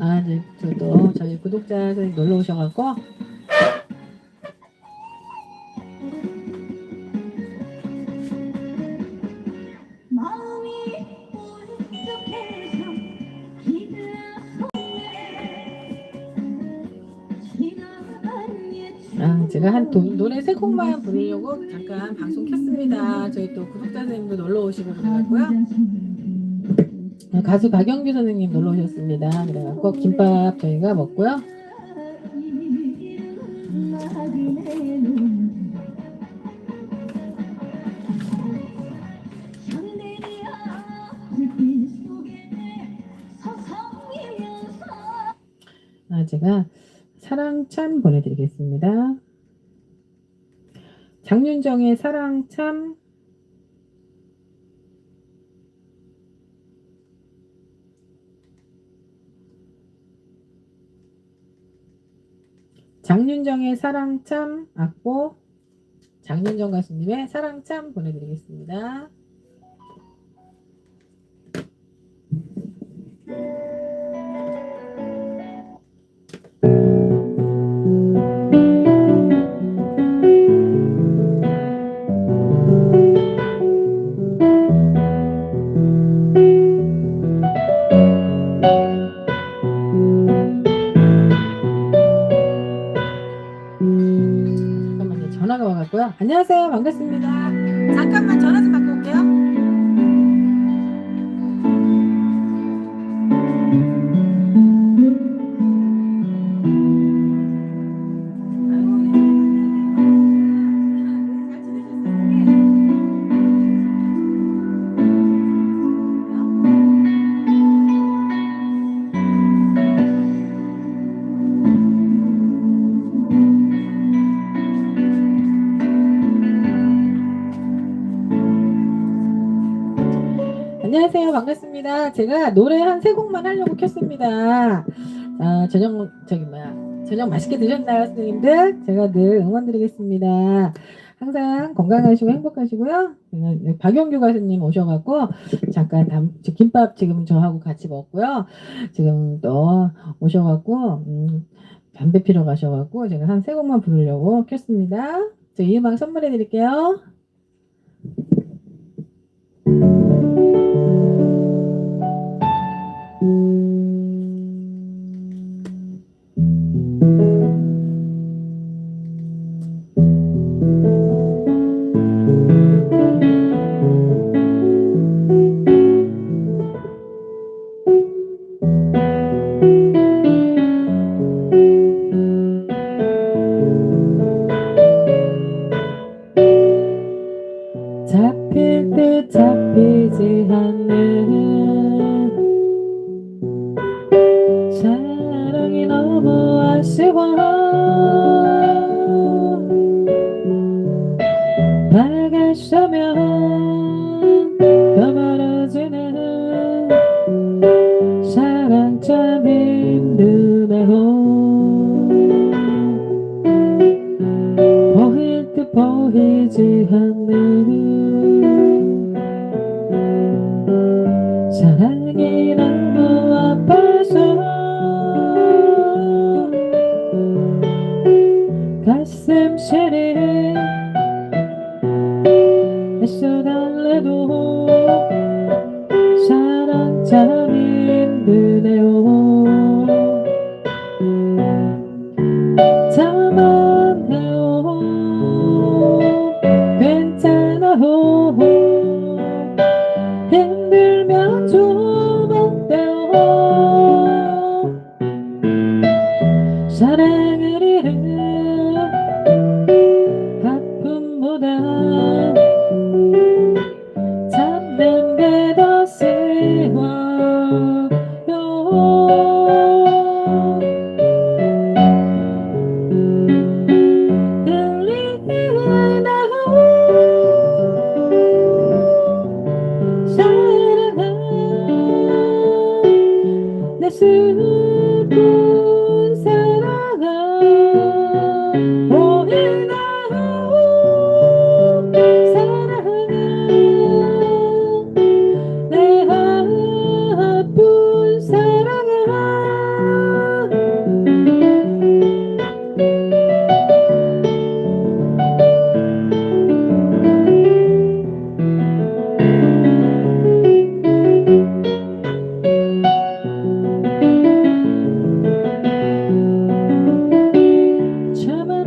아, 네, 저도 저희 구독자들 놀러 오셔갖고 아, 제가 한 도, 노래 세 곡만 부르려고 잠깐 방송 켰습니다. 저희 또 구독자 선생님도 놀러 오시고 그래갖고요. 아, 가수 박영규 선생님 놀러 오셨습니다. 그래갖고 김밥 저희가 먹고요. 아, 제가 사랑참 보내드리겠습니다. 장윤정의 사랑참 장윤정의 사랑 참 악보 장윤정 가수님의 사랑 참 보내드리겠습니다. 안녕하세요. 반갑습니다. 반갑습니다. 제가 노래 한 세 곡만 하려고 켰습니다. 아, 저녁, 저기 뭐야. 저녁 맛있게 드셨나요, 선생님들? 제가 늘 응원드리겠습니다. 항상 건강하시고 행복하시고요. 제가 박영규 가수님 오셔갖고, 잠깐 담, 저 김밥 지금 저하고 같이 먹고요. 지금 또 오셔갖고, 음, 담배 피러 가셔갖고, 제가 한 세 곡만 부르려고 켰습니다. 저 이 음악 선물해 드릴게요.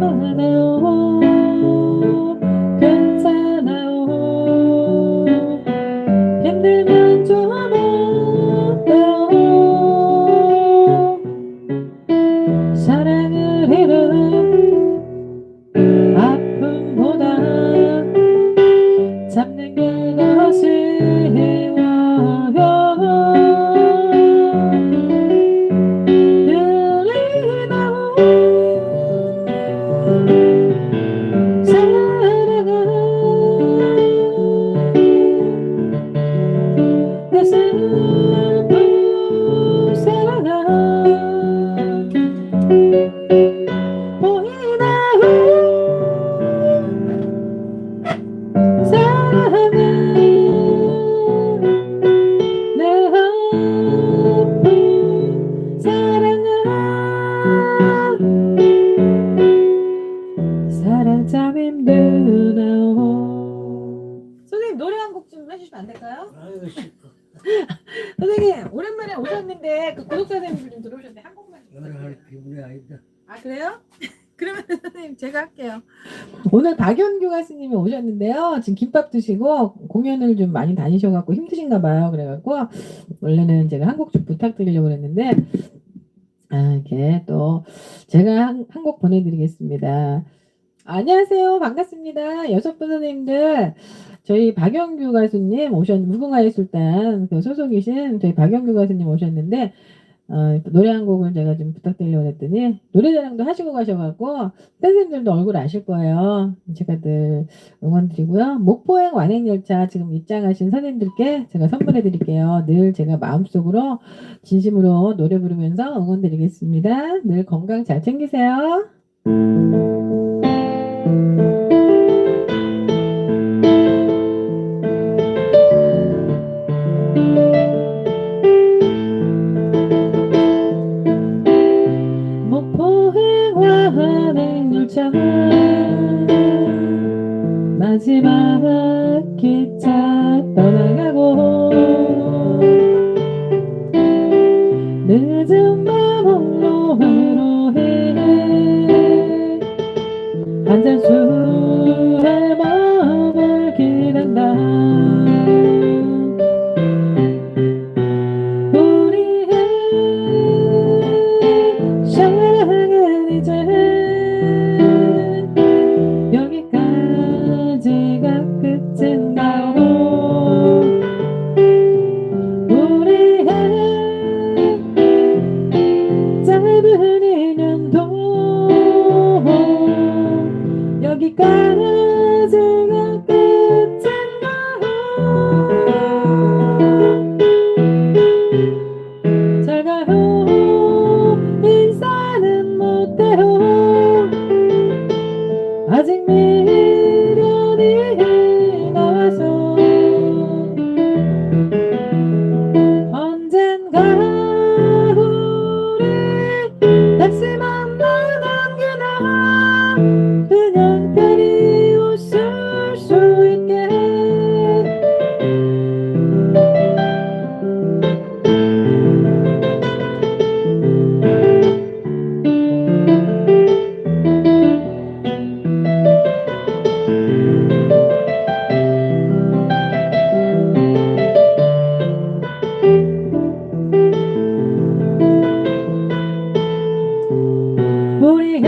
Mahana. 김밥 드시고 공연을 좀 많이 다니셔갖고 힘드신가 봐요. 그래갖고 원래는 제가 한 곡 좀 부탁드리려고 그랬는데 아 이렇게 또 제가 한곡 보내드리겠습니다. 안녕하세요. 반갑습니다. 여섯 분 선생님들. 저희 박영규 가수님 오셨, 무궁화의 술단 그 소속이신 저희 박영규 가수님 오셨는데, 어, 노래 한 곡을 제가 좀 부탁드리려고 했더니, 노래자랑도 하시고 가셔갖고, 선생님들도 얼굴 아실 거예요. 제가 늘 응원드리고요. 목포행 완행열차 지금 입장하신 선생님들께 제가 선물해 드릴게요. 늘 제가 마음속으로 진심으로 노래 부르면서 응원드리겠습니다. 늘 건강 잘 챙기세요. 우리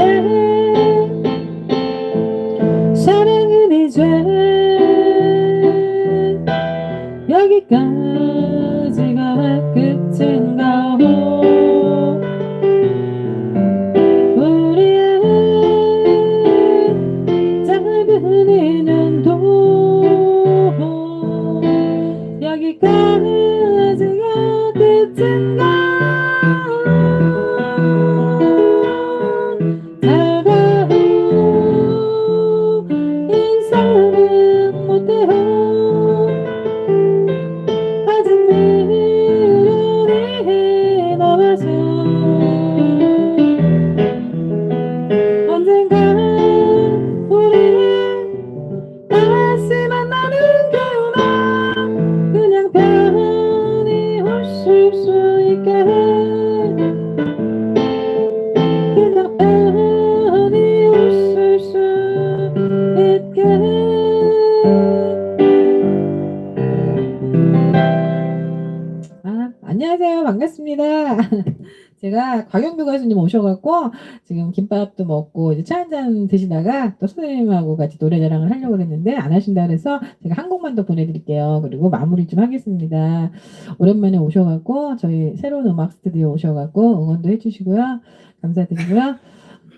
김밥도 먹고 이제 차 한 잔 드시다가 또 선생님하고 같이 노래 자랑을 하려고 그랬는데 안 하신다 그래서 제가 한 곡만 더 보내드릴게요. 그리고 마무리 좀 하겠습니다. 오랜만에 오셔갖고 저희 새로운 음악 스튜디오 오셔갖고 응원도 해주시고요. 감사드리고요.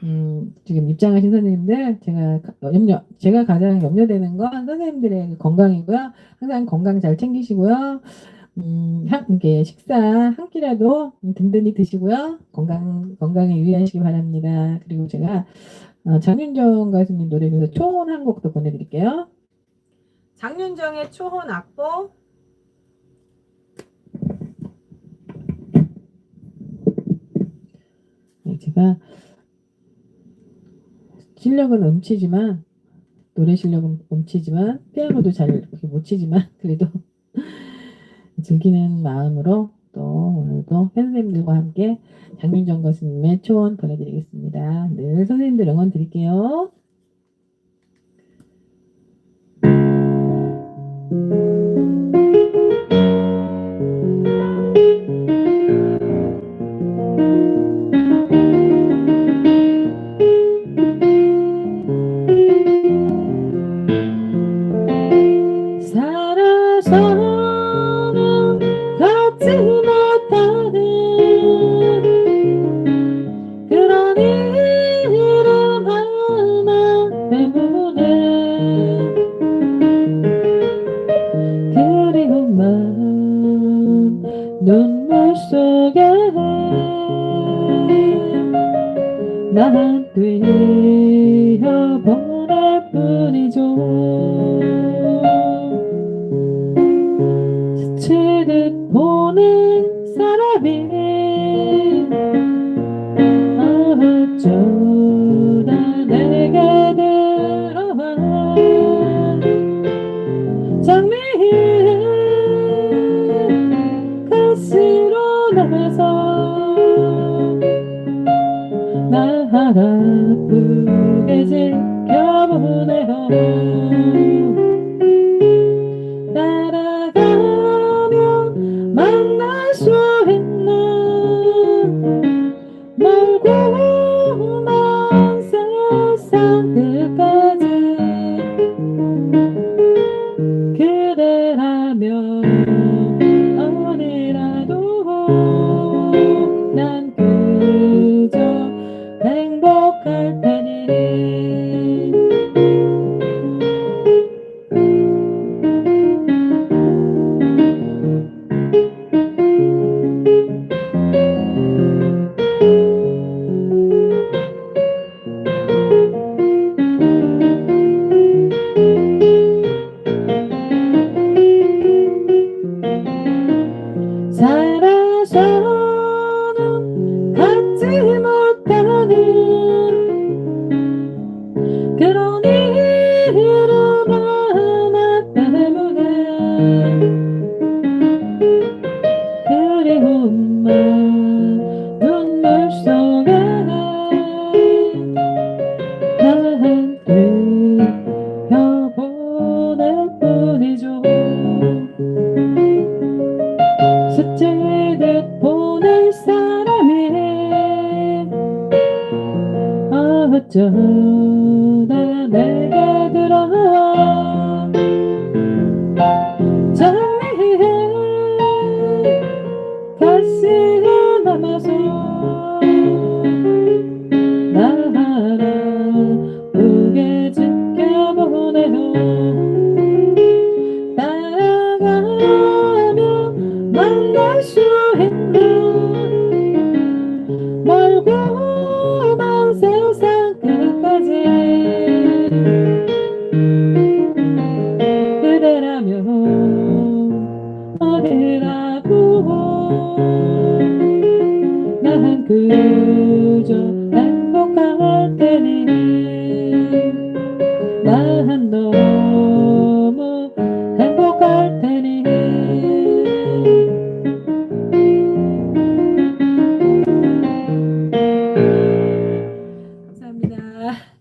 음, 지금 입장하신 선생님들 제가 가- 염려 제가 가장 염려되는 건 선생님들의 건강이고요. 항상 건강 잘 챙기시고요. 음, 한, 이게 식사 한 끼라도 든든히 드시고요. 건강, 건강에 유의하시기 바랍니다. 그리고 제가, 어, 장윤정 가수님 노래 중에서 초혼 한 곡도 보내드릴게요. 장윤정의 초혼 악보. 네, 제가 실력은 음치지만, 노래 실력은 음치지만, 피아노도 잘 이렇게 못 치지만, 그래도 즐기는 마음으로 또 오늘 또 선생님들과 함께 장윤정 교수님의 초원 보내드리겠습니다. 늘 선생님들 응원 드릴게요. 행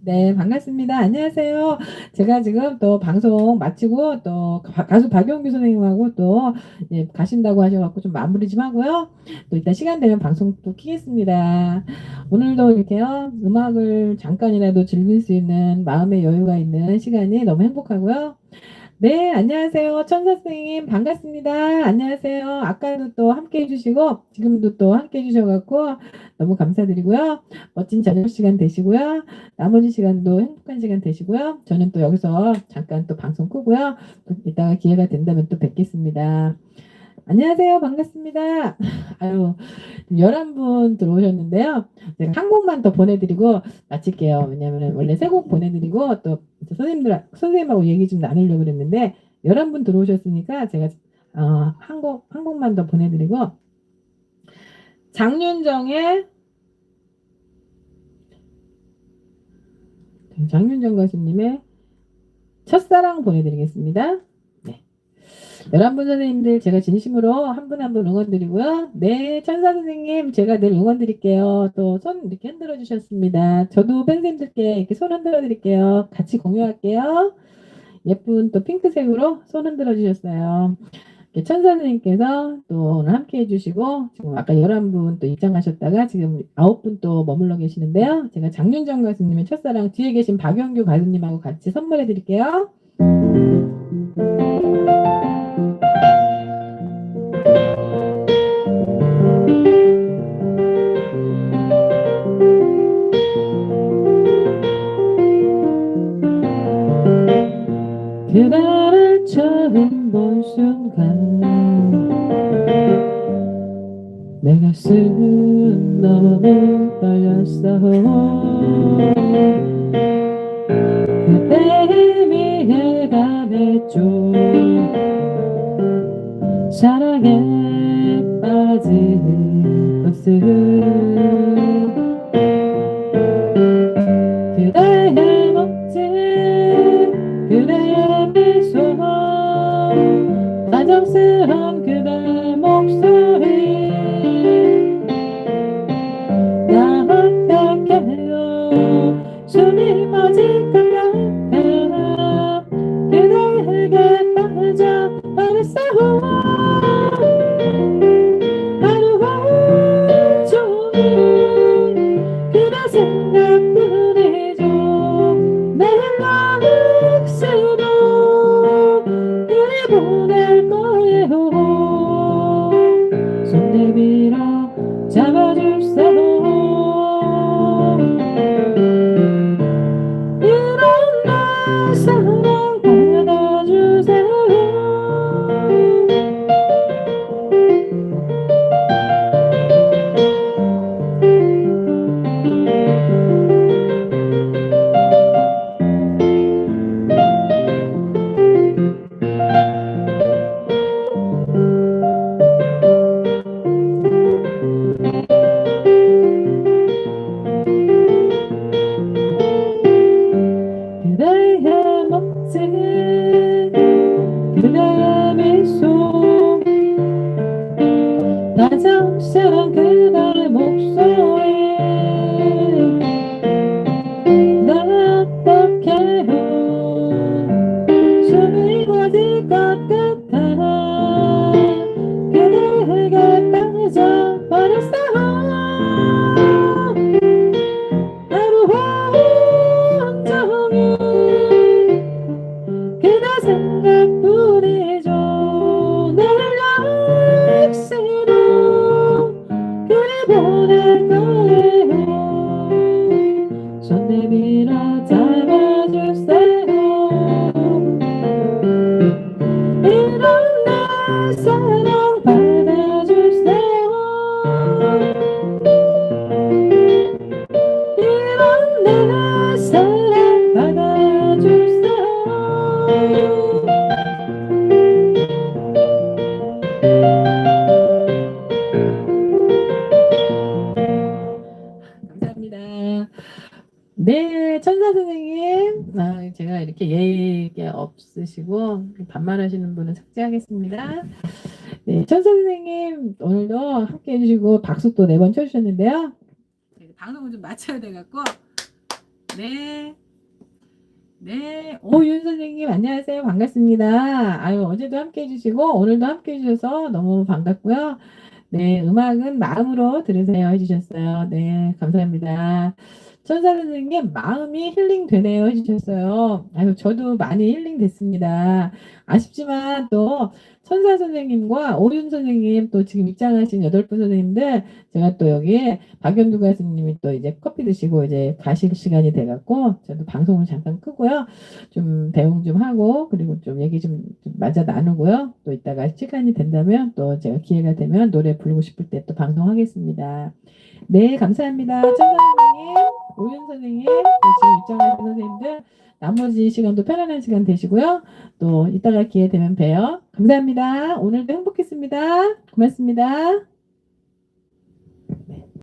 네, 반갑습니다. 안녕하세요. 제가 지금 또 방송 마치고 또 가- 가수 박영규 선생님하고 또 예, 가신다고 하셔갖고 좀 마무리 좀 하고요. 또 이따 시간 되면 방송 또 키겠습니다. 오늘도 이렇게요. 음악을 잠깐이라도 즐길 수 있는 마음의 여유가 있는 시간이 너무 행복하고요. 네, 안녕하세요. 천사 선생님 반갑습니다. 안녕하세요. 아까도 또 함께 해주시고 지금도 또 함께 해주셔갖고 너무 감사드리고요. 멋진 저녁 시간 되시고요. 나머지 시간도 행복한 시간 되시고요. 저는 또 여기서 잠깐 또 방송 끄고요. 또 이따가 기회가 된다면 또 뵙겠습니다. 안녕하세요. 반갑습니다. 아유, 11분 들어오셨는데요. 제가 한 곡만 더 보내드리고 마칠게요. 왜냐면 원래 세 곡 보내드리고 또 선생님들, 선생님하고 얘기 좀 나누려고 그랬는데 11분 들어오셨으니까 제가 어, 한 곡, 한 곡만 더 보내드리고 장윤정의 장윤정 가수님의 첫사랑 보내드리겠습니다. 네. 11분 선생님들 제가 진심으로 한 분 한 분 응원드리고요. 네, 천사 선생님 제가 늘 응원드릴게요. 또 손 이렇게 흔들어 주셨습니다. 저도 팬쌤들께 이렇게 손 흔들어 드릴게요. 같이 공유할게요. 예쁜 또 핑크색으로 손 흔들어 주셨어요. 천사 선생님께서 또 오늘 함께 해주시고 지금 아까 11분 또 입장하셨다가 지금 9분 또 머물러 계시는데요. 제가 장윤정 가수님의 첫사랑 뒤에 계신 박영규 가수님하고 같이 선물해 드릴게요. 그날을 처음 본 순간 내 가슴 너무 떨렸어 그때 미해감했죠. 사랑에 빠진 것을 감사합니다. 네, 천사 선생님. 아, 제가 이렇게 예의가 없으시고 반말하시는 분은 삭제하겠습니다. 네, 천사 선생님 오늘도 함께 해주시고 박수 또 네 번 쳐주셨는데요. 제가 방송을 좀 마쳐야 돼갖고 네. 네, 오 윤 선생님 안녕하세요. 반갑습니다. 아유 어제도 함께 해주시고 오늘도 함께 해주셔서 너무 반갑고요. 네, 음악은 마음으로 들으세요 해주셨어요. 네, 감사합니다. 천사 선생님 마음이 힐링 되네요 해주셨어요. 아유 저도 많이 힐링 됐습니다. 아쉽지만 또 천사 선생님과 오윤 선생님 또 지금 입장하신 여덟 분 선생님들 제가 또 여기에 박연두 가수님이 또 이제 커피 드시고 이제 가실 시간이 돼갖고 저도 방송을 잠깐 끄고요. 좀 배웅 좀 하고 그리고 좀 얘기 좀, 좀 마저 나누고요. 또 이따가 시간이 된다면 또 제가 기회가 되면 노래 부르고 싶을 때 또 방송하겠습니다. 네, 감사합니다. 천사 선생님, 오윤 선생님, 또 지금 입장하신 선생님들 나머지 시간도 편안한 시간 되시고요. 또 이따가 기회 되면 봬요. 감사합니다. 오늘도 행복했습니다. 고맙습니다.